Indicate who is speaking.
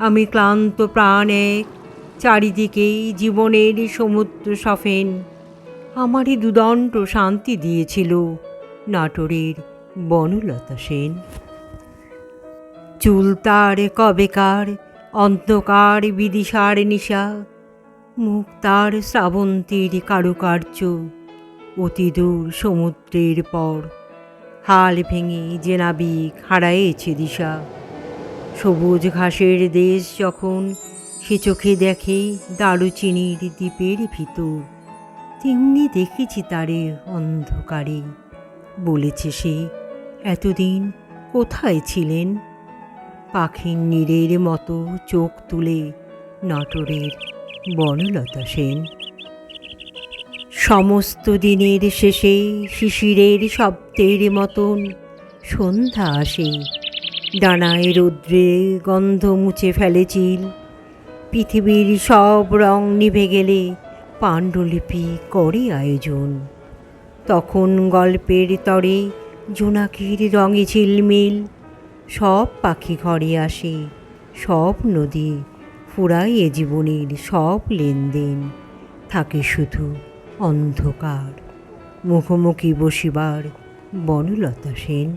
Speaker 1: আমি ক্লান্ত প্রাণ এক চারিদিকেই জীবনের সমুদ্র সফেন। আমারই দুদণ্ড শান্তি দিয়েছিল নাটোরের বনলতা সেন। চুল তার কবেকার, অন্ধকার বিদিশার নিশা, মুখ তার শ্রাবন্তীর কারুকার্য, অতি দূর সমুদ্রের পর। হাল ভেঙে যে নাবিক দিশা। সবুজ ঘাসের দেশ যখন, সে চোখে দেখে দারুচিনির দ্বীপের ভিতর। তেমনি দেখেছি তারে অন্ধকারে, বলেছে সে। এতদিন কোথায় ছিলেন? পাখির নীরের মতো চোখ তুলে নাটোরের বনলতা সেন। সমস্ত দিনের শেষে শিশিরের শব্দের মতন সন্ধ্যা আসে। ডানায় রৌদ্রে গন্ধ মুছে ফেলে চিল। পৃথিবীর সব রং নিভে গেলে পাণ্ডুলিপি করে আয়োজন। তখন গল্পের তরে জোনাকির রঙে ঝিলমিল সব পাখি ঘরে আসে, সব নদী ফুরায় এ জীবনের সব লেনদেন। থাকে শুধু অন্ধকার, মুখোমুখি বসিবার বনলতা সেন।